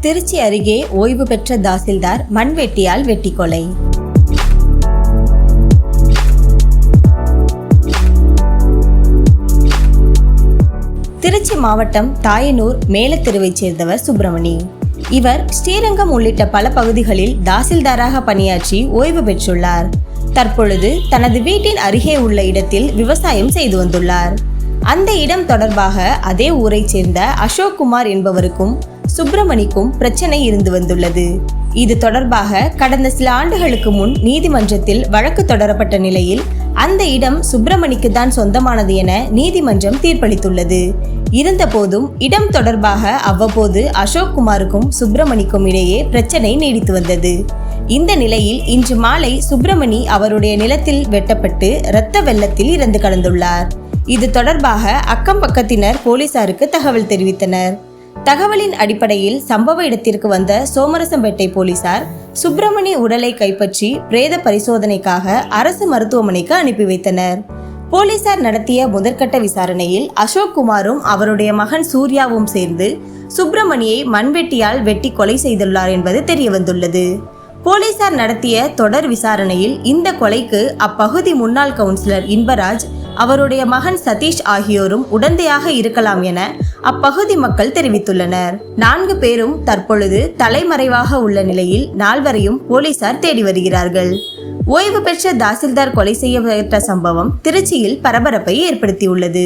திருச்சி அருகே ஓய்வு பெற்ற தாசில்தார் மண்வெட்டியால் வெட்டி கொலை திருச்சி மாவட்டம் தாயனூர் மேலத்தெருவைச் சேர்ந்தவர் சுப்பிரமணி. இவர் ஸ்ரீரங்கம் உள்ளிட்ட பல பகுதிகளில் தாசில்தாராக பணியாற்றி ஓய்வு பெற்றுள்ளார். தற்பொழுது தனது வீட்டின் அருகே உள்ள இடத்தில் விவசாயம் செய்து வந்துள்ளார். அந்த இடம் தொடர்பாக அதே ஊரைச் சேர்ந்த அசோக் குமார் என்பவருக்கும் சுப்பிரமணிக்கும் பிரச்சனை இருந்து வந்துள்ளது. இது தொடர்பாக கடந்த சில ஆண்டுகளுக்கு முன் நீதிமன்றத்தில் வழக்கு தொடரப்பட்ட நிலையில் அந்த இடம் சுப்பிரமணிக்கு தான் சொந்தமானது என நீதிமன்றம் தீர்ப்பளித்துள்ளது. இருந்தபோதும் இடம் தொடர்பாக அவ்வப்போது அசோக் குமாருக்கும் சுப்பிரமணிக்கும் இடையே பிரச்சனை நீடித்து வந்தது. இந்த நிலையில் இன்று மாலை சுப்பிரமணி அவருடைய நிலத்தில் வெட்டப்பட்டு இரத்த வெள்ளத்தில் இறந்து கடந்துள்ளார். இது தொடர்பாக அக்கம் பக்கத்தினர் போலீசாருக்கு தகவல் தெரிவித்தனர். தகவலின் அடிப்படையில் சம்பவ இடத்திற்கு வந்த சோமரசம்பேட்டை போலீசார் சுப்பிரமணி உடலை கைப்பற்றி பிரேத பரிசோதனைக்காக அரசு மருத்துவமனைக்கு அனுப்பி வைத்தனர். போலீசார் நடத்திய முதற்கட்ட விசாரணையில் அசோக் குமாரும் அவருடைய மகன் சூர்யாவும் சேர்ந்து சுப்பிரமணியை மண்வெட்டியால் வெட்டி கொலை செய்துள்ளார் என்பது தெரியவந்துள்ளது. போலீசார் நடத்திய தொடர் விசாரணையில் இந்த கொலைக்கு அப்பகுதி முன்னாள் கவுன்சிலர் இன்பராஜ் அவருடைய மகன் சதீஷ் ஆகியோரும் உடந்தையாக இருக்கலாம் என அப்பகுதி மக்கள் தெரிவித்துள்ளனர். நான்கு பேரும் தற்பொழுது தலைமறைவாக உள்ள நிலையில் நால்வரையும் போலீசார் தேடி வருகிறார்கள். ஓய்வு பெற்ற தாசில்தார் கொலை செய்யப்பட்ட சம்பவம் திருச்சியில் பரபரப்பை ஏற்படுத்தியுள்ளது.